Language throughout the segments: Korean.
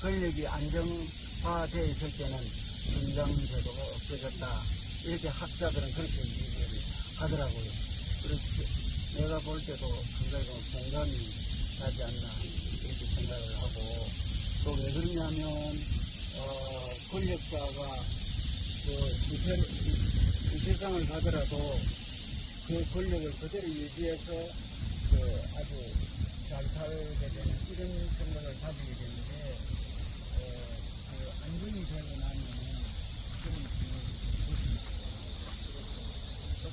권력이 안정화되어 있을 때는 분장제도가 없어졌다. 이렇게 학자들은 그렇게 얘기를 하더라고요. 그렇지. 내가 볼 때도 상당히 좀 공감이 가지 않나 이렇게 생각을 하고 또 왜 그러냐면 어, 권력자가 그 이세, 이 세상을 가더라도 그 권력을 그대로 유지해서 그 아주 잘 살게 되는 이런 생각을 가지게 되는데 어, 그 안정이 되고 나면 그런 생각이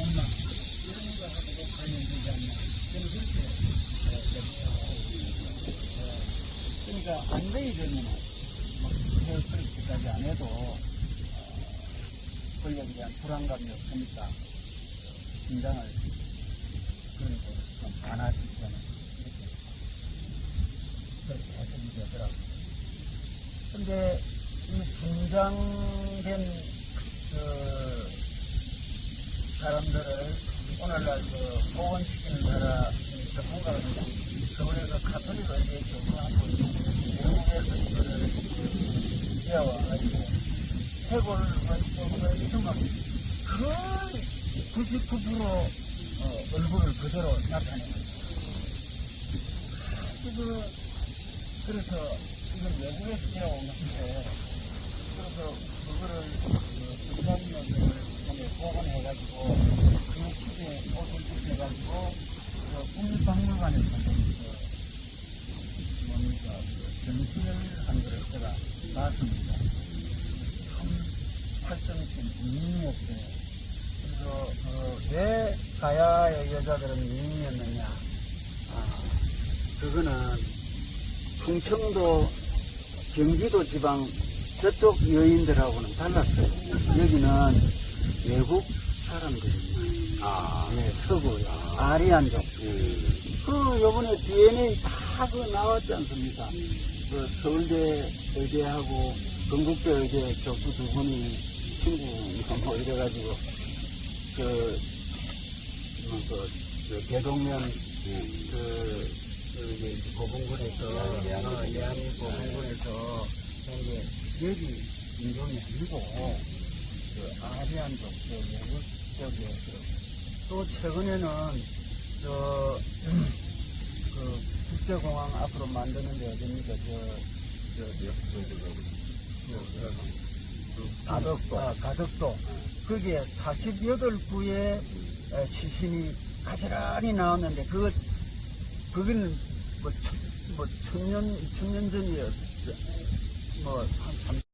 욕망 이런 거하고도 관련되지 않나 저는 그렇게 그러니까 되면은 뭐 그렇게까지 안 해도 어, 권력에 대한 불안감이 없으니까 긴장을 그런 거를 좀 완화시키는 이렇게 그렇게 해석이 되더라고요. 근데 이 분장된 그 사람들을 오늘날 그 보건시키는 사람 전문가입니다. 그분의 그 카톨릭 의대에 교수하고 미국에서 이거를 배워가지고 해골 원칙을 정말 거의 99% 어, 얼굴을 그대로 나타내는 거예요. 그, 그래서 이걸 외국에서 배워온 건데 그래서 그거를 그 분장력을 통해 복원 해가지고 그 시대에 옷을 입혀가지고 그 국립박물관에서 그 뭡니까 그 전시를 한 거를 제가 봤습니다. 참 활성신 미인이었어요. 그래서 어, 왜 가야의 여자들은 미인이었느냐? 아, 그거는 충청도 경기도 지방 저쪽 여인들하고는 달랐어요. 여기는 외국 사람들입니다. 아, 네, 서구, 아리안족. 음, 그, 요번에 DNA 다그 나왔지 않습니까? 그 서울대 의대하고 건국대 의대 교수 두 분이 친구 뭐 이래가지고, 그, 뭐, 그, 그 대동면, 그, 그, 이제 고봉군에서, 어, 예안이 고봉군에서, 여기 인종이 아니고, 그 아리안족, 그 그, 또 최근에는, 저, 그, 국제공항 앞으로 만드는 데 어딥니까? 저, 저, 저, 가덕도. 아, 가덕도. 거기에 48구의 시신이 가지런히 나왔는데, 그거, 거기는 뭐, 천, 뭐, 천년, 이천년 전이었어. 뭐, 한